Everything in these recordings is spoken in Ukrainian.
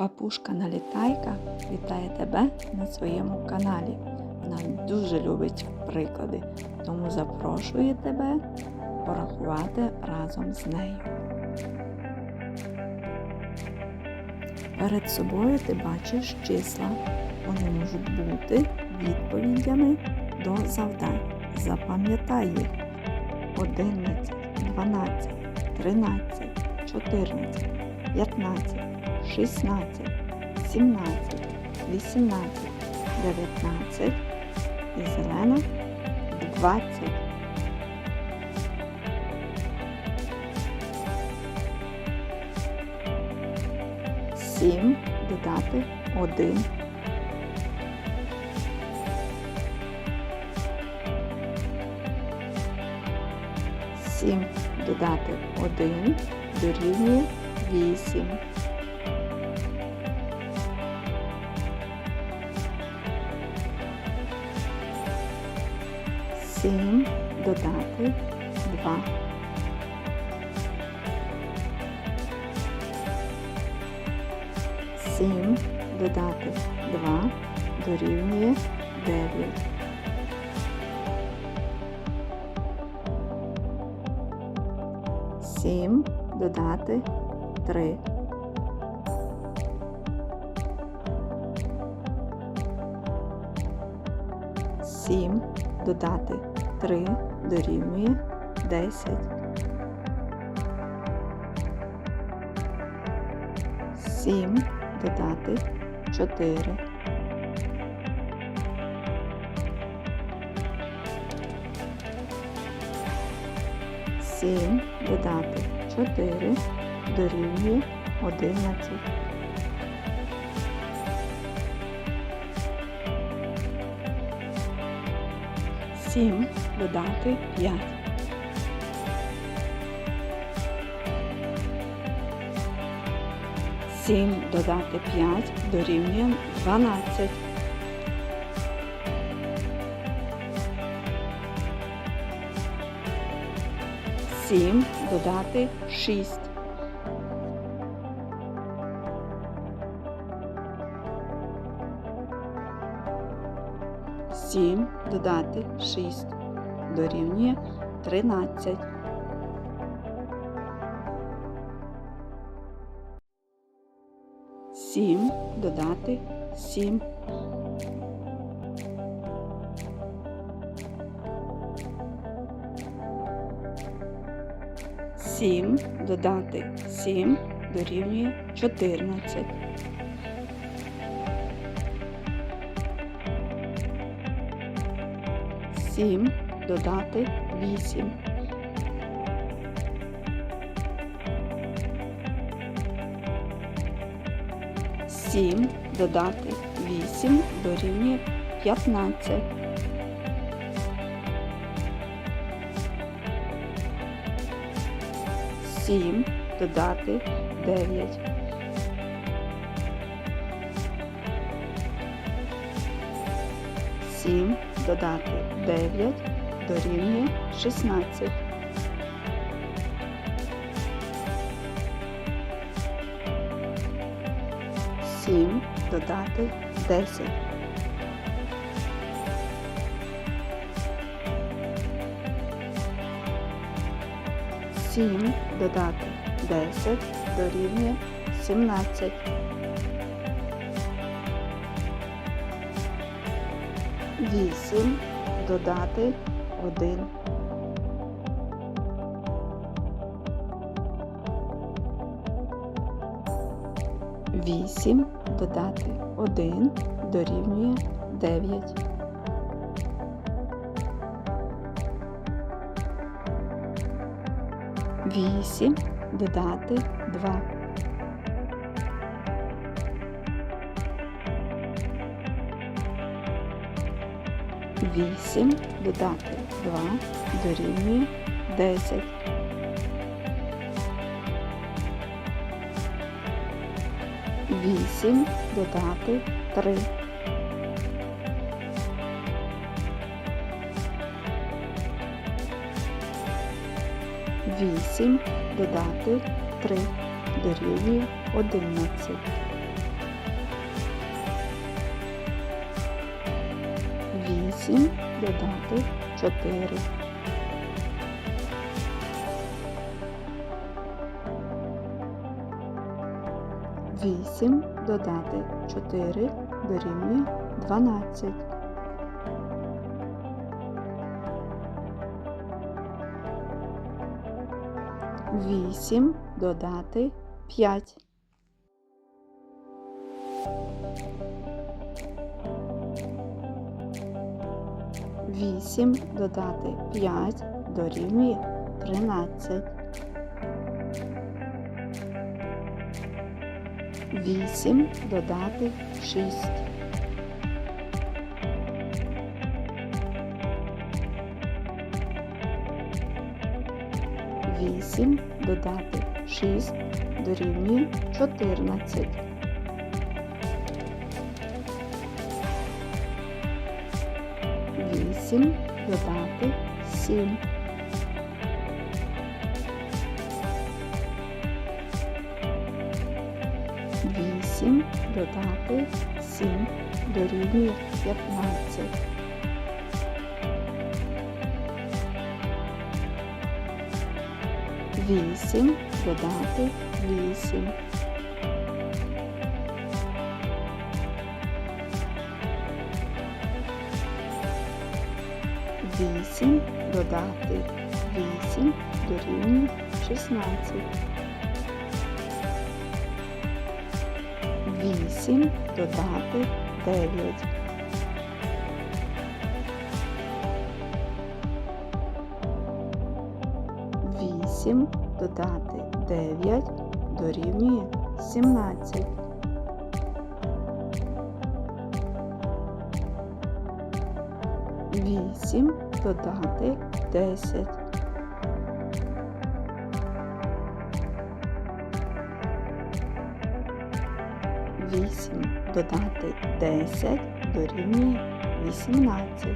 Папушка налітайка вітає тебе на своєму каналі. Вона дуже любить приклади, тому запрошує тебе порахувати разом з нею. Перед собою ти бачиш числа. Вони можуть бути відповідями до завдань. Запам'ятай їх. 11, 12, 13, 14, 15, 16, 17, 18, 19 і зелена 20. Сім додати один. Сім додати один дорівнює вісім. Сім додати два. Сім додати два дорівнює дев'ять. Сім додати три. Сім додати три дорівнює десять. Сім додати чотири. Сім додати чотири дорівнює одинадцять. Сім додати п'ять. Сім додати п'ять дорівнює дванадцять. Сім додати шість. Сім додати шість дорівнює тринадцять. Сім додати сім. Сім додати сім дорівнює чотирнадцять. Сім додати вісім. Сім додати вісім дорівнює п'ятнадцять. Сім додати дев'ять. Сім додати дев'ять дорівнює шістнадцять. Сім додати десять. Сім додати десять дорівнює сімнадцять. Вісім додати один. Вісім додати один дорівнює дев'ять. Вісім додати два. Вісім додати два дорівнює десять. Вісім додати три. Вісім додати три дорівнює одинадцять. 8 додати 4. Вісім додати 4 дорівнює 12. Вісім додати 5. Вісім додати 5 дорівнює 13. Вісім додати 6. Вісім додати 6 дорівнює 14. Вісім додати 7. Вісім додати 7 дорівнює 15. Вісім додати 8. Вісім додати 8 дорівнює 16. Вісім додати 9. Вісім додати 9 дорівнює 17. Вісім додати 10. Вісім додати 10 дорівнює 18.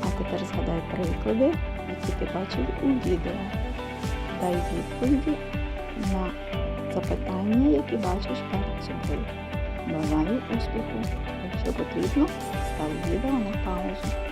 А тепер згадай приклади, які ти бачив у відео. Дай відповіді на запитання, які бачиш перед собою. Бажаю успіху! Якщо потрібно, став відео на паузу.